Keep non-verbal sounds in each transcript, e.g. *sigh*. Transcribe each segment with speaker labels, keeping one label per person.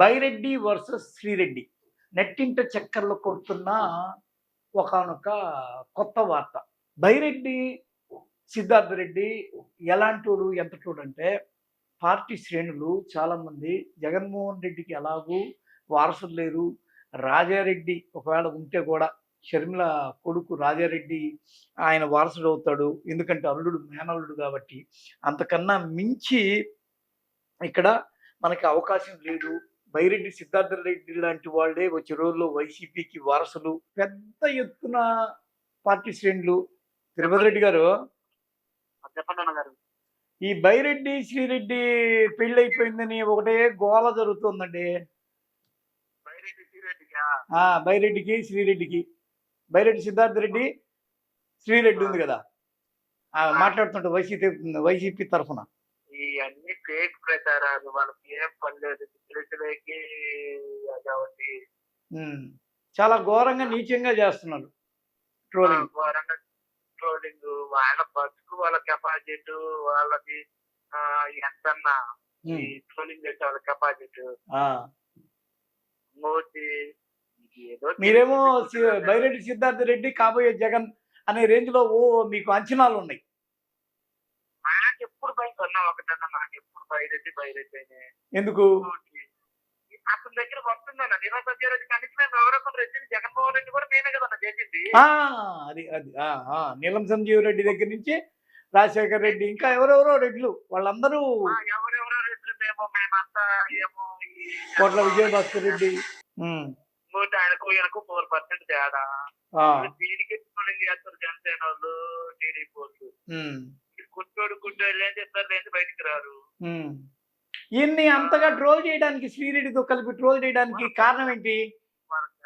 Speaker 1: Byreddy versus Sri Reddy. నెట్టింట చక్కర్లు కొడుతున్న ఒకనొక కొత్త వార్త. బైరెడ్డి సిద్ధార్థ రెడ్డి ఎలాంటోడు ఎంతటోడు అంటే పార్టీ శ్రేణులు చాలామంది జగన్మోహన్ రెడ్డికి ఎలాగూ వారసులు లేరు. రాజారెడ్డి ఒకవేళ ఉంటే కూడా షర్మిల కొడుకు రాజారెడ్డి ఆయన వారసుడు అవుతాడు. ఎందుకంటే అల్లుడు మేనల్లుడు కాబట్టి అంతకన్నా మించి ఇక్కడ మనకి అవకాశం లేదు. బైరెడ్డి సిద్ధార్థ రెడ్డి లాంటి వాళ్ళే వచ్చే రోజుల్లో వైసీపీకి వారసులు. పెద్ద ఎత్తున పార్టీ శ్రేణులు. తిరుపతి రెడ్డి గారు. ఈ బైరెడ్డి శ్రీరెడ్డి పెళ్ళి అయిపోయిందని ఒకటే గోల జరుగుతుందండి. బైరెడ్డికి శ్రీరెడ్డికి. బైరెడ్డి సిద్ధార్థ రెడ్డి శ్రీరెడ్డి ఉంది కదా. మాట్లాడుతుంటే వైసీపీ వైసీపీ తరఫున.
Speaker 2: అన్ని ఫేక్ ప్రచారాలు. వాళ్ళకి ఏం పర్లేదు తెలిసిలేకి కాబట్టి
Speaker 1: ఉమ్. చాలా ఘోరంగా నీచంగా చేస్తున్నారు. ట్రోలింగ్.
Speaker 2: ఘోరంగా ట్రోలింగ్. వాళ్ళ బతుకు వాళ్ళ కెపాసిటీ వాళ్ళకి ఎంతన్నా ఈ ట్రోలింగ్ చేసే వాళ్ళ కెపాసిటీ. ఇది ఏదో
Speaker 1: మీరేమో బైరెడ్డి సిద్ధార్థ రెడ్డి కాబోయే జగన్ అనే రేంజ్లో ఓ మీకు అంచనాలు ఉన్నాయి
Speaker 2: ఎప్పుడు బయట ఉన్నా ఒకటన్నా నాకు ఎప్పుడు బైరెడ్డి బైరెడ్డి
Speaker 1: ఎందుకు?
Speaker 2: అతని దగ్గర వస్తుందన్న నిరాశ రెడ్డి కనీసం మేము ఎవరో ఒకరు రెడ్డిని జగన్మోహన్ రెడ్డి కూడా నేనే కదా చేసింది.
Speaker 1: అది అది నీలం సంజీవ్ రెడ్డి దగ్గర నుంచి రాజశేఖర్ రెడ్డి ఇంకా ఎవరెవరో రెడ్లు వాళ్ళందరూ
Speaker 2: ఎవరెవరో రెడ్లు మేము మేమంతా ఏమో
Speaker 1: కోట్ల విజయభాస్కర్ రెడ్డి.
Speaker 2: ఆయనకు ఈయనకు ఫోర్ పర్సెంట్ తేడా. దీనికి చేస్తారు జనసేన వాళ్ళు? టీడీపీ వాళ్ళు. కుట్టోడు గుడ్డోడు ఏం చెప్తారు లేని బయటికి రారు.
Speaker 1: ఈయన్ని అంతగా ట్రోల్ చేయడానికి శ్రీరెడ్డితో కలిపి ట్రోల్ చేయడానికి కారణం ఏంటి?
Speaker 2: వాళ్ళకి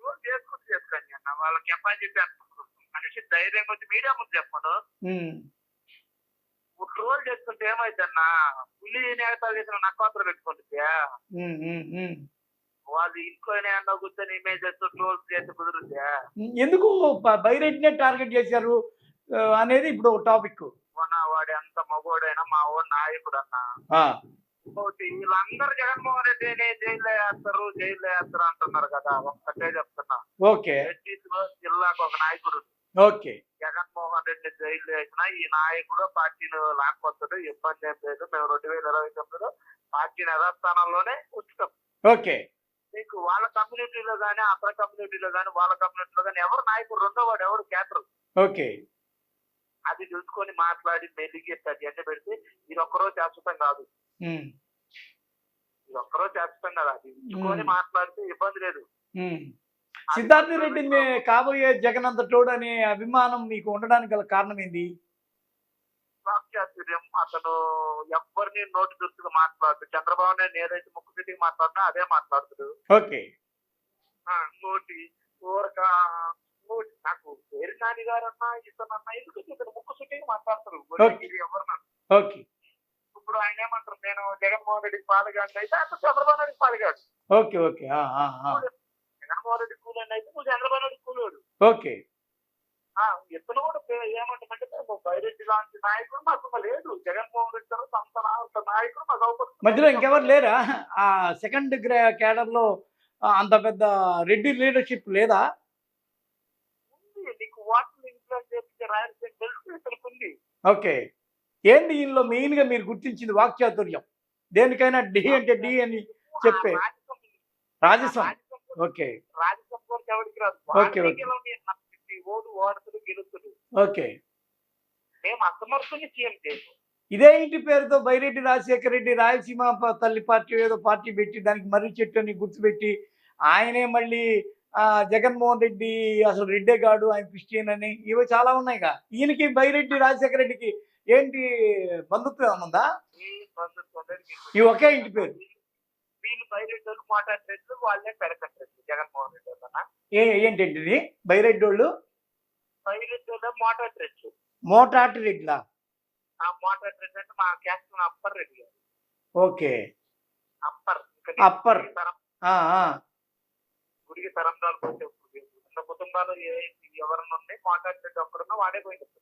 Speaker 2: ట్రోల్ చేసుకుంటూ చేసుకోండి అన్న. వాళ్ళ కెపాసిటీ మనిషి ధైర్యం వచ్చి మీడియా ముందు చెప్పను
Speaker 1: ఉమ్,
Speaker 2: ట్రోల్ చేసుకుంటే ఏమైందన్నా పులి నేతాలు చేసిన నక్కవాత్ర పెట్టుకుంటుంది. వాళ్ళు ఇంట్లోనే అన్న కూర్చొని ఇమేజెస్ ట్రోల్స్ చేస్తే కుదురుద్దా?
Speaker 1: ఎందుకు బ- బైరెడ్డినే టార్గెట్ చేశారు? అనేది ఇప్పుడు ఒక టాపిక్.
Speaker 2: వాడు ఎంత మగోడైనా? మా ఓ నాయకుడు అన్న వీళ్ళందరూ జగన్మోహన్ రెడ్డిని జైల్లో వేస్తారు జైల్లో వేస్తారు అంటున్నారు కదా. ఒక్కటే చెప్తున్నా.
Speaker 1: ఓకే.
Speaker 2: జిల్లాకు ఒక నాయకుడు.
Speaker 1: ఓకే.
Speaker 2: జగన్మోహన్ రెడ్డి జైల్లో వేసిన ఈ నాయకుడు పార్టీని లాక్కొస్తాడు ఇబ్బంది ఏం లేదు. మేము రెండు వేల ఇరవై తొమ్మిదిలో పార్టీని యథాస్థానంలోనే ఉంచుతాం.
Speaker 1: ఓకే.
Speaker 2: నీకు వాళ్ళ కమ్యూనిటీలో కానీ అతని కమ్యూనిటీలో కానీ వాళ్ళ కమ్యూనిటీలో కానీ ఎవరు నాయకుడు రెండో వాడు ఎవరు క్యాటర్
Speaker 1: ఓకే.
Speaker 2: అది చూసుకొని మాట్లాడి మెలిగి అది ఎండ పెడితే ఇది ఒక్కరోజు శాశ్వతం కాదు. ఇది ఒక్కరోజు శాశ్వతం కాదు అది. ఉంచుకొని. మాట్లాడితే ఇబ్బంది లేదు.
Speaker 1: సిద్ధార్థ రెడ్డిని కాబోయే జగన్ అంత తోడు అనే అభిమానం మీకు ఉండడానికి గల కారణం ఏంది?
Speaker 2: సాక్షాత్యం అతను ఎవరిని నోటి దుస్తుగా మాట్లాడు చంద్రబాబు నాయుడు ఏదైతే ముక్కు పెట్టి మాట్లాడినా అదే మాట్లాడుతాడు.
Speaker 1: ఓకే.
Speaker 2: నోటి ఊరక నాకు పేరు నాని గారు అన్నా ఇతనన్నా ఎందుకు ఇతను ముక్కు సుట్టిగా మాట్లాడతారు? ఎవరన్నా
Speaker 1: ఓకే.
Speaker 2: ఇప్పుడు ఆయన ఏమంటారు? నేను జగన్మోహన్ రెడ్డికి పాలుగాడు అయితే అతను చంద్రబాబు నాయుడికి పాలుగాడు
Speaker 1: ఓకే ఓకే.
Speaker 2: జగన్మోహన్ రెడ్డి కూలండి అయితే నువ్వు చంద్రబాబు నాయుడు కూలోడు.
Speaker 1: ఓకే.
Speaker 2: ఆ, ఇతను కూడా ఏమంటామంటే బైరెడ్డి లాంటి నాయకుడు మాకు లేదు. జగన్మోహన్ రెడ్డి తర్వాత అంత అంత నాయకుడు మాకు అవసరం
Speaker 1: మధ్యలో ఇంకెవరు లేరా? ఆ సెకండ్ క్యాడర్లో అంత పెద్ద రెడ్డి లీడర్షిప్ లేదా
Speaker 2: ఉంది నీకు వాటర్ తెలుసు ఉంది *laughs*
Speaker 1: ఓకే. ఏంది దీనిలో మెయిన్గా మీరు గుర్తించింది వాక్చాతుర్యం? దేనికైనా డి అంటే డి అని చెప్పే.
Speaker 2: ఆ రాజకం-
Speaker 1: రాజసం
Speaker 2: రాజకం
Speaker 1: ఓకే.
Speaker 2: ఎవరికి రాదు?
Speaker 1: Okay, okay.
Speaker 2: గెలవని నచ్చకి ఓడు ఓడుతుడు గెలుతుడు
Speaker 1: ఓకే.
Speaker 2: మేము అసమర్థుని సీఎం చేయము
Speaker 1: ఇదే ఇంటి పేరుతో బైరెడ్డి రాజశేఖర రెడ్డి రాయలసీమ తల్లి పార్టీ ఏదో పార్టీ పెట్టి దానికి మర్రి చెట్టు అని గుర్తుపెట్టి ఆయనే మళ్ళీ జగన్మోహన్ రెడ్డి అసలు రెడ్డే గాడు ఆయన క్రిస్టియన్ అని ఇవి చాలా ఉన్నాయిగా ఈయనకి బైరెడ్డి రాజశేఖర రెడ్డికి ఏంటి బంధుత్వం ఏమైనా ఉందా?
Speaker 2: ఈ
Speaker 1: ఒకే ఇంటి పేరు.
Speaker 2: వీళ్ళు బయట మాట్లాడలేదు వాళ్ళే పెరగట్లేదు జగన్మోహన్ రెడ్డి
Speaker 1: ఏ ఏంటండి ఇది బైరెడ్డి వాళ్ళు
Speaker 2: మాట్లాడలేదు
Speaker 1: మోటాటి
Speaker 2: మాట్లాడలేదు అంటే మా caste upper Reddy
Speaker 1: okay.
Speaker 2: Upper.
Speaker 1: Upper.
Speaker 2: గుడికి తరం-
Speaker 1: ఆ, ఆ,
Speaker 2: గుడికి తరందాలు పోతే కుటుంబాలు ఏ- ఎవరన్నా ఉన్నాయి మాట్లాడలేదు అక్కడున్నా వాడే పోయింది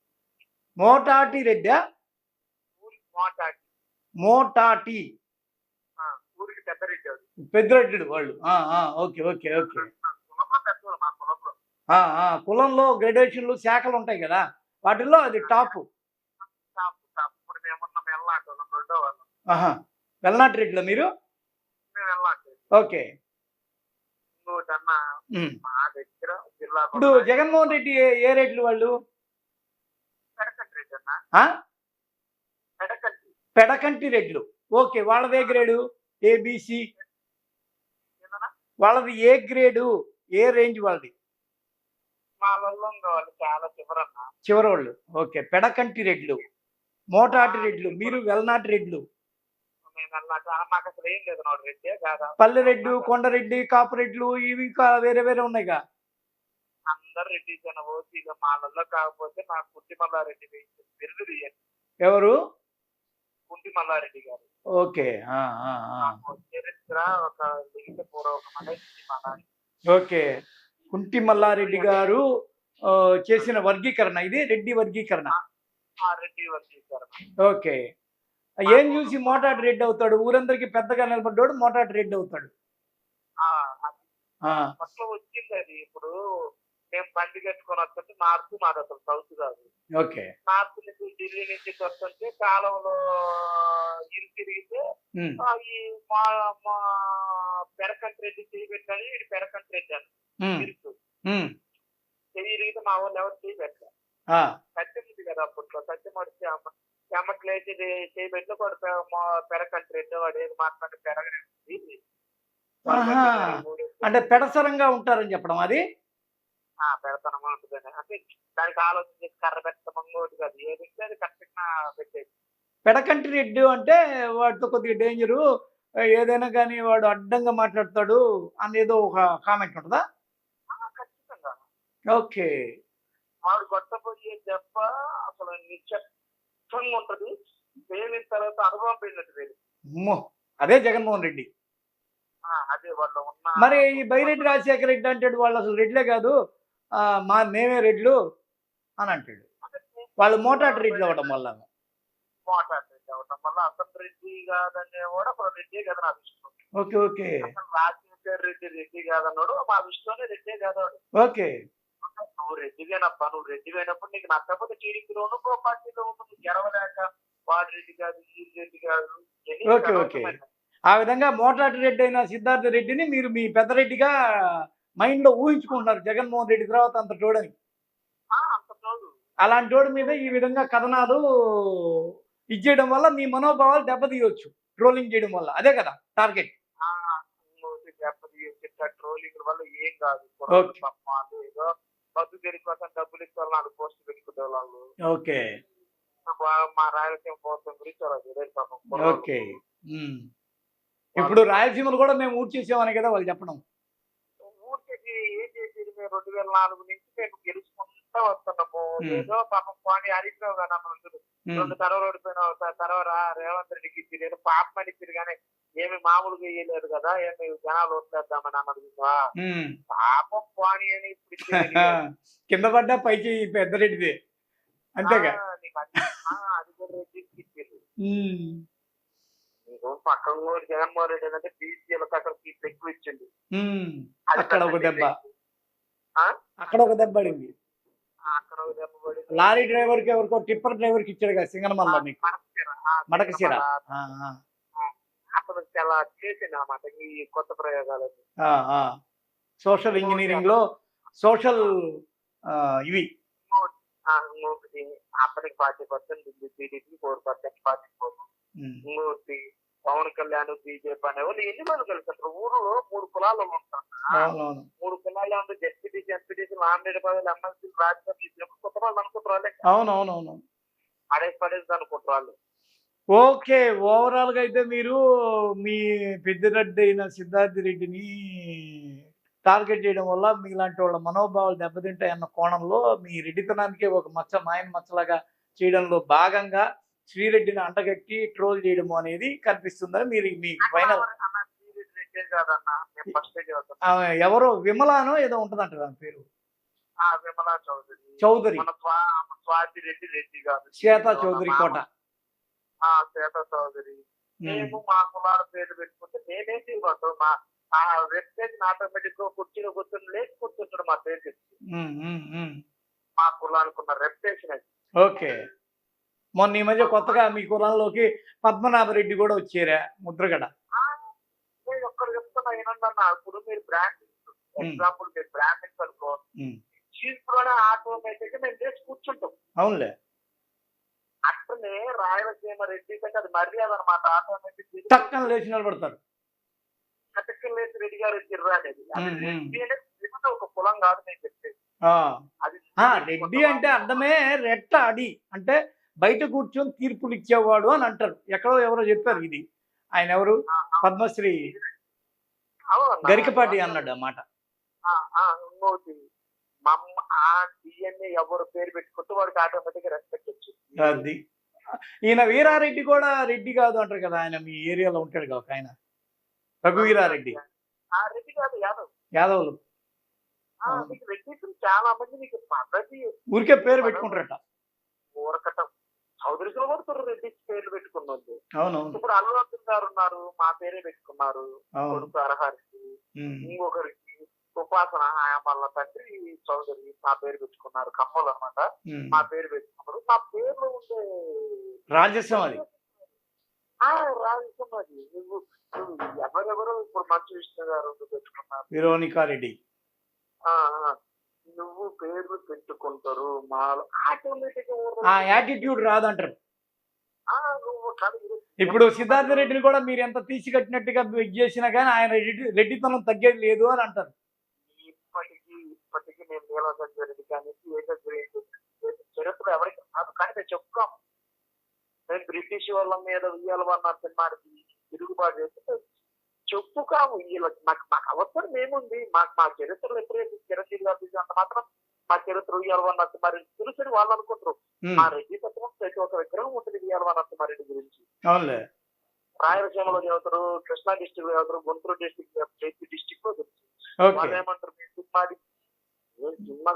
Speaker 1: మోటాటి రెడ్డా?
Speaker 2: మాట్లాడి
Speaker 1: మోటాటి.
Speaker 2: ఊరికి పెద్ద రెడ్డి
Speaker 1: పెద్దిరెడ్డి వాళ్ళు. Okay okay okay.
Speaker 2: కులంలో
Speaker 1: గ్రెడేషన్లు శాఖలు ఉంటాయి కదా వాటిల్లో అది టాప్. వెల్నాటి రెడ్డిలో మీరు? ఓకే.
Speaker 2: ఇంకోటి అన్న
Speaker 1: ఉమ్.
Speaker 2: మా దగ్గర జిల్లా
Speaker 1: ఇప్పుడు జగన్మోహన్ రెడ్డి ఏ- రేట్లు వాళ్ళు?
Speaker 2: పెడకంటి రెడ్డి అన్న?
Speaker 1: ఆ?
Speaker 2: పెడకంటి.
Speaker 1: పెడకంటి రెడ్లు ఓకే వాళ్ళది ఏ గ్రేడు ఏబిసి వాళ్ళది ఏ గ్రేడు? ఏ రేంజ్ వాళ్ళది?
Speaker 2: మా వాళ్ళు వాళ్ళు చాలా చివరన్న.
Speaker 1: చివరి వాళ్ళు ఓకే పెడకంటి రెడ్లు మోటాటి రెడ్లు మీరు వెల్నాటి రెడ్లు పల్లెరెడ్డు కొండరెడ్డి కాపురెడ్లు ఇవి ఇంకా వేరే వేరే ఉన్నాయిగా?
Speaker 2: అందరు రెడ్డి జన మాలలో కాకపోతే మా కుంటి మల్లారెడ్డి బిరుదు తీయండి.
Speaker 1: ఎవరు?
Speaker 2: కుంటి మల్లారెడ్డి గారు.
Speaker 1: ఓకే
Speaker 2: చరిత్ర ఒక లిఖిత పూర్వకం అనేది మన
Speaker 1: ఓకే. కుంటి మల్లారెడ్డి గారు చేసిన వర్గీకరణ ఇది? రెడ్డి వర్గీకరణ?
Speaker 2: ఆ రెడ్డి వర్గీకరణ.
Speaker 1: ఓకే. ఏం చూసి మోటాటి రెడ్డి అవుతాడు? ఊరందరికి పెద్దగా నిలబడ్డాడు మోటాటి రెడ్డి అవుతాడు.
Speaker 2: వచ్చింది అది. ఇప్పుడు మేము బండి కట్టుకొని వస్తుంటే నార్త్ మాది అసలు సౌత్ కాదు.
Speaker 1: ఓకే.
Speaker 2: నార్త్ నుంచి ఢిల్లీ నుంచి వస్తుంటే కాలంలో ఇరు తిరిగితే ఈ మా మా పెరకంటి రెడ్డి చేయి పెట్టాలి ఇది పెరకంటి రెడ్డి అని ఇరుకు చెయ్యి మా వాళ్ళు ఎవరు చేయి పెట్టారు.
Speaker 1: ఆ,
Speaker 2: సత్యం ఉంది కదా అప్పట్లో. సత్యం వచ్చి అమ్మ చెమ్మట్లేసి చేయి పెట్టి వాడు పె- మా పెరకంటి రెడ్డి వాడు ఏది మాట్లాడి పెరగలేదు.
Speaker 1: అంటే పెడసరంగా ఉంటారని చెప్పడం అది?
Speaker 2: పెడతానమా ఉంటుందని అంటే దానికి ఆలోచన చేసి కర్ర పెట్టడం ఇంకోటి కాదు. ఏది అది కరెక్ట్గా పెట్టేది.
Speaker 1: పెడకంటి రెడ్డి అంటే వాడితో కొద్దిగా డేంజరు ఏదైనా కానీ వాడు అడ్డంగా మాట్లాడతాడు అనేదో ఒక కామెంట్ ఉంటుందా?
Speaker 2: ఖచ్చితంగా.
Speaker 1: ఓకే.
Speaker 2: వాడు కొట్టబోయే దెబ్బ అసలు నిశ్చత్వంగా ఉంటది పేలిన తర్వాత అనుభవం వేరు
Speaker 1: అమ్మో అదే జగన్మోహన్ రెడ్డి.
Speaker 2: అదే వాళ్ళు ఉన్న
Speaker 1: మరి ఈ బైరెడ్డి రాజశేఖర రెడ్డి అంటాడు వాళ్ళు అసలు రెడ్లే కాదు. ఆ, మా మేమే రెడ్లు అని అంటాడు. వాళ్ళు మోటాటి రెడ్లు అవ్వడం వల్ల.
Speaker 2: మోటార్ రెడ్డి అవటం వల్ల అసలు రెడ్డి కాదనే కూడా రెడ్డి కదా నా విషయం
Speaker 1: ఓకే ఓకే.
Speaker 2: రాజశేఖర్ రెడ్డి రెడ్డి కాదన్నాడు మా విషయంలోనే రెడ్డే కాదాడు
Speaker 1: ఓకే.
Speaker 2: నువ్వు రెడ్డివేనప్పా నువ్వు రెడ్డివేనప్పుడు నీకు నచ్చకపోతే టీడీపీలోను ఇంకో పార్టీలో ఉంటుంది గెలవలేక వాడు రెడ్డి కాదు ఈ రెడ్డి కాదు
Speaker 1: ఓకే, ఓకే. ఆ విధంగా మోటాటి రెడ్డి అయిన సిద్ధార్థ రెడ్డిని మీరు మీ పెద్దరెడ్డిగా మైండ్లో ఊహించుకుంటున్నారు జగన్మోహన్ రెడ్డి తర్వాత అంత చూడని అలాంటి వాడి మీద ఈ విధంగా కథనాలు ఇచ్చేయడం వల్ల మీ మనోభావాలు దెబ్బతీయవచ్చు ట్రోలింగ్ చేయడం వల్ల. అదే కదా టార్గెట్
Speaker 2: ట్రోలింగ్ వల్ల ఏం కాదు. ఏదో తిరిగి కోసం డబ్బులు ఇచ్చేవాళ్ళు నాలుగు పోస్ట్ పెట్టుకునే వాళ్ళు
Speaker 1: ఓకే
Speaker 2: మా- రాయలసీమ కోసం గురించి పాపం.
Speaker 1: ఓకే. ఇప్పుడు రాయలసీమలు కూడా మేము ఊడ్ చేసామని కదా వాళ్ళు చెప్పడం
Speaker 2: ఊరికే ఏం చేసేది మేము రెండు వేల నాలుగు నుంచి మేము గెలుచుకుంటా వస్తున్నాము. ఏదో పాపం పోనీ అడిగినావు కదా మనం
Speaker 1: ఉమ్.
Speaker 2: రెండు తరవ ఓడిపోయినావు తర్వాత రేవంత్ రెడ్డికి ఇచ్చి నేను పాపం అనిచ్చింది కానీ ఏమి మామూలుగా వేయలేదు కదా ఏమి జనాలు ఓట్లేద్దామని అన్నది చూసావా? పాపం పోనీ అని. *laughs*
Speaker 1: కింద పడ్డా పైకి పెద్దరెడ్డిదే అంతేగా?
Speaker 2: ఆ, నీకు అది కూడా రెడ్డికి. నీకు పక్కన కూడా జగన్మోహన్ రెడ్డి ఏంటంటే బీసీలకు అక్కడ సీట్లు ఎక్కువ ఇచ్చింది
Speaker 1: అక్కడ ఒక
Speaker 2: పెద్ద
Speaker 1: దెబ్బ? అక్కడ ఒక దెబ్బ పడింది.
Speaker 2: అక్కడ ఒక దెబ్బ పడింది.
Speaker 1: లారీ డ్రైవర్కి ఎవరికో టిప్పర్ డ్రైవర్కి ఇచ్చాడు కదా సింగనమల్ల. మీకు
Speaker 2: మడకశిర. అసలు చాలా చేసింది అన్నమాట ఈ కొత్త ప్రయోగాలు.
Speaker 1: సోషల్ ఇంజనీరింగ్లో సోషల్ ఇవి.
Speaker 2: అప్పటికి forty percent TDP four percent
Speaker 1: um.
Speaker 2: ఇంకొకటి పవన్ కళ్యాణ్ బీజేపీ అనే వాళ్ళు ఎన్ని మంది కలిసారు? ఊరిలో మూడు కులాలు ఉంటారు. మూడు కులాలు అంటే జెడ్పీటీసీ ఎంపీటీసీ నామినేట్ పదవులు ఎమ్మెల్సీ ఇచ్చినప్పుడు కొత్త వాళ్ళు అనుకుంటారు వాళ్ళే.
Speaker 1: అవునవునవును.
Speaker 2: అడేసి పడేసి అనుకుంటారు వాళ్ళు.
Speaker 1: ఓకే ఓవరాల్గా అయితే మీరు మీ పెద్దిరెడ్డి అయిన సిద్ధార్థ రెడ్డిని టార్గెట్ చేయడం వల్ల మీలాంటి వాళ్ళ మనోభావాలు దెబ్బతింటాయన్న కోణంలో మీ రెడ్డితనానికే ఒక మచ్చ మాయన మచ్చలాగా చేయడంలో భాగంగా శ్రీరెడ్డిని అంటగట్టి ట్రోల్ చేయడం అనేది కనిపిస్తుందని మీరు మీ ఫైనల్ ఎవరో? విమలానో ఏదో ఉంటదంట దాని పేరు?
Speaker 2: ఆ విమలా చౌదరి.
Speaker 1: చౌదరి. శ్వేత చౌదరి కోట.
Speaker 2: ఆ శ్వేత చౌదరి మేము. మా కులాల పేర్లు పెట్టుకుంటే మేమేం చేయమంటాం మా ఆ వెబ్సైట్ ఆటోమేటిక్గా కుర్చీలో కూర్చొని లేచి కూర్చుంటాడు మా పేరు. మా కులానికి ఉన్న రెప్యుటేషన్ అది.
Speaker 1: ఓకే. మొన్న ఈ మధ్య కొత్తగా మీ కులంలోకి పద్మనాభరెడ్డి కూడా వచ్చారా? ముద్రగడ.
Speaker 2: నేను ఒక్కరు చెప్తున్నా అన్న ఇప్పుడు మీరు బ్రాండ్ ఎగ్జాంపుల్ మీరు బ్రాండ్ అనుకో.
Speaker 1: ఉమ్.
Speaker 2: చీజ్లోనే ఆటోమేటిక్ మేము లేచి కూర్చుంటాం.
Speaker 1: అవునులే.
Speaker 2: అట్లనే రాయలసీమ రెడ్డి కంటే అది మర్యాద అనమాట ఆటోమేటిక్
Speaker 1: టక్కన లేచి నిలబడతారు.
Speaker 2: కటకలేసి రెడ్డి గారు అనేది అది. రెడ్డి ఒక కులం కాదు నేను చెప్పేది. అది
Speaker 1: రెడ్డి అంటే అర్థమే రెట్ట అడి. అంటే బయట కూర్చొని తీర్పులు ఇచ్చేవాడు అని అంటారు. ఎక్కడో ఎవరో చెప్పారు ఇది. ఆయన ఎవరు? పద్మశ్రీ. గరికపాటి అన్నాడు ఆ మాట.
Speaker 2: డిఎన్ఏ ఎవరు పేరు పెట్టుకుంటే వాడికి ఆటోమేటిక్ రెస్పెక్ట్ వచ్చింది.
Speaker 1: అది. ఈయన వీరారెడ్డి కూడా రెడ్డి కాదు అంటారు కదా ఆయన మీ ఏరియాలో ఉంటాడు కదా ఆయన. రఘువీరారెడ్డి
Speaker 2: ఆ రెడ్డి కాదు యాదవ్.
Speaker 1: యాదవులు.
Speaker 2: ఆ,
Speaker 1: అవును.
Speaker 2: మీకు రెడ్డి చాలా మంది మీకు పద్ధతి
Speaker 1: ఊరికే పేరు పెట్టుకుంటారట.
Speaker 2: ఊరకటం. చౌదరిలో కూడా రెడ్డి పేర్లు పెట్టుకున్నారు
Speaker 1: అవునవును.
Speaker 2: ఇప్పుడు అల్లు అర్జున్ గారు ఉన్నారు మా పేరే పెట్టుకున్నారు.
Speaker 1: అవును.
Speaker 2: కొడుకు అర్హరికి ఇంకొకరికి ఉపాసన వాళ్ళ తండ్రి. చౌదరి మా పేరు పెట్టుకున్నారు కమ్మలు అన్నమాట.
Speaker 1: ఉమ్.
Speaker 2: మా పేరు పెట్టుకున్నారు. మా పేర్లో ఉండే
Speaker 1: రాజస్వం అది.
Speaker 2: ఆ రాజకీయం అది. నువ్వు ఎవరెవరో ఇప్పుడు మంచు విష్ణు గారు పెట్టుకున్నారు.
Speaker 1: విరోనికారెడ్డి
Speaker 2: నువ్వు పేర్లు పెట్టుకుంటారు మా ఆటోమేటిక్
Speaker 1: యాటిట్యూడ్ రాదంటారు. ఇప్పుడు సిద్ధార్థ రెడ్డిని కూడా మీరు ఎంత తీసి కట్టినట్టుగా చేసినా కానీ ఆయన రెడ్డి రెడ్డితనం తగ్గేది లేదు అని అంటారు.
Speaker 2: నేను నీలకంఠ రెడ్డి కానీ ఏకగ్రీవ చరిత్ర ఎవరికి కాదు కానీ మేము చెప్పుకోము మేము బ్రిటిష్ వాళ్ళ మీద ఉయ్యాలవన్న సినిమాకి తిరుగుబాటు చేస్తే చెప్పుకాము వీళ్ళకి మాకు మాకు అవసరం ఏముంది మాకు మా చరిత్రలో ఎప్పుడైతే చిరంజీవి గారు అంత మాత్రం మా చరిత్ర ఉయ్యాలవన్న మరి తెలుసని వాళ్ళు అనుకుంటారు మా రెడ్డి తత్వం ప్రతి ఒక్క విగ్రహం ఉంటుంది ఉయ్యాలవన్న నరసింహారెడ్డి గురించి
Speaker 1: అవునులే.
Speaker 2: రాయలసీమలో చదువుతారు కృష్ణా డిస్టిక్ చదువుతారు గుంటూరు డిస్టిక్ ప్రతి డిస్టిక్లో
Speaker 1: ఓకే.
Speaker 2: వాళ్ళు ఏమంటారు మీ సినిమాది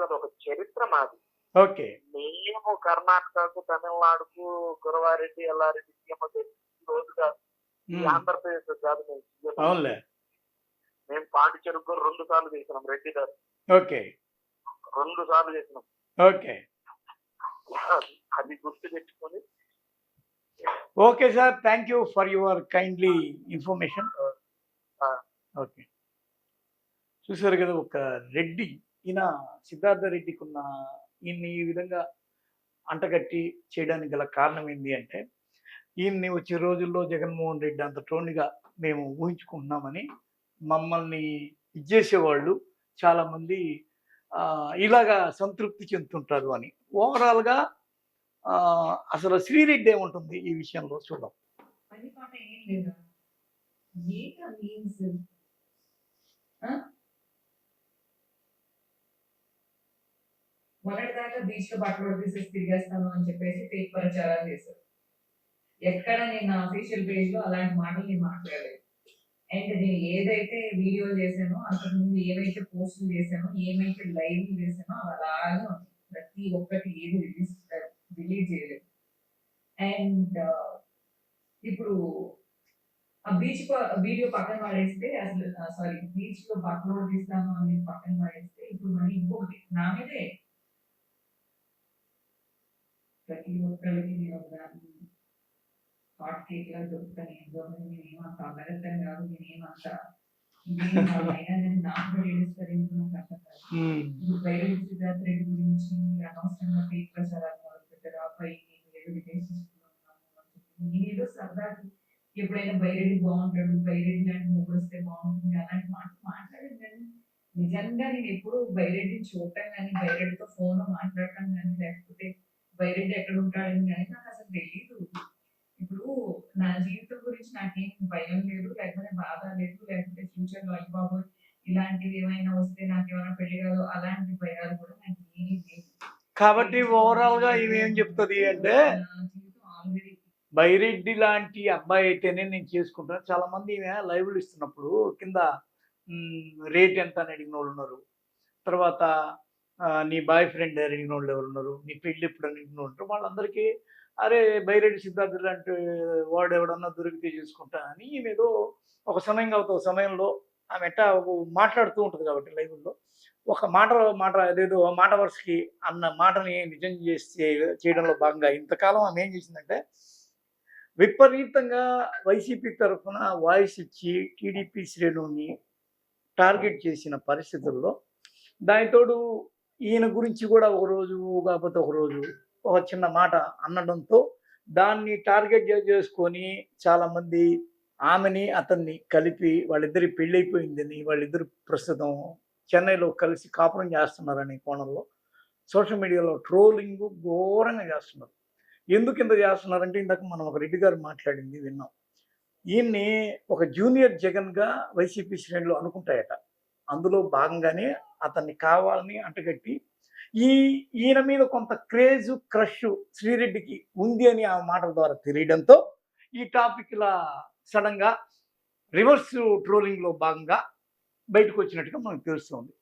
Speaker 2: కదా ఒక చరిత్ర మాది.
Speaker 1: ఓకే.
Speaker 2: మేము కర్ణాటకకు తమిళనాడుకు గురవారెడ్డి ఎల్లారెడ్డి సీఎం రోజు కాదు. ఆంధ్రప్రదేశ్ కాదు మేము మేము పాండిచేరుకు రెండు సార్లు చేసినాం రెడ్డి గారు.
Speaker 1: ఓకే.
Speaker 2: రెండు సార్లు చేసినాం.
Speaker 1: ఓకే.
Speaker 2: అది గుర్తు తెచ్చుకొని
Speaker 1: okay sir thank you for your kindly information. Okay. చూసారు కదా ఒక రెడ్డి ఈయన సిద్ధార్థ రెడ్డికి ఉన్న ఈయన్ని ఈ విధంగా అంటగట్టి చేయడానికి గల కారణం ఏంటి అంటే ఈయన్ని వచ్చే రోజుల్లో జగన్మోహన్ రెడ్డి అంత టోన్గా మేము ఊహించుకుంటున్నామని మమ్మల్ని ఇచ్చేసేవాళ్ళు చాలామంది ఇలాగా సంతృప్తి చెందుతుంటారు అని. ఓవరాల్గా అసలు శ్రీరెడ్డి ఏముంటుంది ఈ విషయంలో చూద్దాం.
Speaker 3: ఏం మొదటి దాకా బీచ్లో బట్టలు తీసేసి తిరిగేస్తాను అని చెప్పేసి ఫేక్ ప్రచారాలు చేశారు. ఎక్కడ నేను అఫీషియల్ పేజ్లో అలాంటి మాటలు నేను మాట్లాడలేదు. అండ్ నేను ఏదైతే వీడియోలు చేశానో అంతకుముందు ఏవైతే పోస్టులు చేశానో ఏమైతే లైవ్లు చేశానో అవి అలాగే ఉంది ప్రతి ఒక్కటి ఏది రిలీజ్ రిలీజ్ చేయలేదు. అండ్ ఇప్పుడు ఆ బీచ్ వీడియో పక్కన పడేస్తే అసలు సారీ బీచ్లో బట్టలు తీస్తాను అని పక్కన పడేస్తే ఇప్పుడు మరి ఇంకొకటి నా మీదే ప్రతి ఒక్కరికి నేను ఒక హాట్ కేక్ లా దొరుకుతాను ఏంటో నేనేమంత అమరతం కాదు కానీ నాకు కూడా ఏడుస్తారు ఏంటో నాకు అర్థం కాదు. ఇప్పుడు రెడ్డి గురించి అనవసరంగా మొదలు పెట్టారు అబ్బాయి నేను ఏదో రిలేషన్షిప్. నేనేదో ఎప్పుడైనా బైరెడ్డి బాగుంటాడు బైరెడ్డి లాంటి మొగ్గు వస్తే బాగుంటుంది అలాంటి మాట నిజంగా నేను ఎప్పుడు బైరెడ్డిని చూడటం కానీ బైరెడ్డితో ఫోన్లో మాట్లాడటం కానీ లేకపోతే బైరెడ్డి ఎక్కడ ఉంటాడని కానీ నాకు అసలు తెలియదు ఇప్పుడు నా జీవితం గురించి నాకేం భయం లేదు లేకపోతే బాధ లేదు లేకపోతే ఫ్యూచర్లో బాబోయ్ ఇలాంటివి ఏమైనా వస్తే నాకు ఏమైనా పెళ్ళి కాదు అలాంటి భయాలు కూడా నాకు ఏమీ లేవు.
Speaker 1: కాబట్టి ఓవరాల్గా ఇవి ఏం చెప్తుంది అంటే
Speaker 3: నా జీవితం ఆల్రెడీ
Speaker 1: బైరెడ్డి లాంటి అబ్బాయి అయితేనే నేను చేసుకుంటాను. చాలా మంది లైవ్లు ఇస్తున్నప్పుడు కింద రేట్ ఎంత అని అడిగిన వాళ్ళు ఉన్నారు. తర్వాత నీ బాయ్ ఫ్రెండ్ అడిగిన వాళ్ళు ఎవరు ఉన్నారు నీ పెళ్ళి ఎప్పుడు అని అడిగిన వాళ్ళందరికీ అరే బైరెడ్డి సిద్ధార్థ లాంటి వాడు ఎవడన్నా దొరికితే చేసుకుంటా అని ఈమె ఏదో ఒక సమయం కాబట్టి ఒక సమయంలో ఆమె ఎట్టా ఒక మాట్లాడుతూ ఉంటుంది కాబట్టి లైవ్లో ఒక మాట మాట అదేదో మాట వరుసకి అన్న మాటని నిజం చేసి చేయడంలో భాగంగా ఇంతకాలం ఆమె ఏం చేసిందంటే విపరీతంగా వైసీపీ తరఫున వాయిస్ ఇచ్చి టీడీపీ శ్రేణుని టార్గెట్ చేసిన పరిస్థితుల్లో దానితోడు ఈయన గురించి కూడా ఒకరోజు కాకపోతే ఒకరోజు ఒక చిన్న మాట అనడంతో దాన్ని టార్గెట్ చేసుకొని చాలామంది ఆమెని అతన్ని కలిపి వాళ్ళిద్దరి పెళ్ళైపోయిందని వాళ్ళిద్దరు ప్రస్తుతం చెన్నైలో కలిసి కాపురం చేస్తున్నారనే కోణంలో సోషల్ మీడియాలో ట్రోలింగ్ ఘోరంగా చేస్తున్నారు. ఎందుకు ఇంత చేస్తున్నారంటే ఇందాక మనం ఒక రెడ్డి గారు మాట్లాడింది విన్నాం. ఈయన్ని ఒక జూనియర్ జగన్గా వైసీపీ శ్రేణులు అనుకుంటాయట. అందులో భాగంగానే అతన్ని కావాలని అంటగట్టి ఈ ఈయన మీద కొంత క్రేజ్ క్రష్ శ్రీరెడ్డికి ఉంది అని ఆ మాటల ద్వారా తెలియడంతో ఈ టాపిక్ ఇలా సడన్గా రివర్స్ ట్రోలింగ్లో భాగంగా బయటకు వచ్చినట్టుగా మనకు తెలుస్తుంది.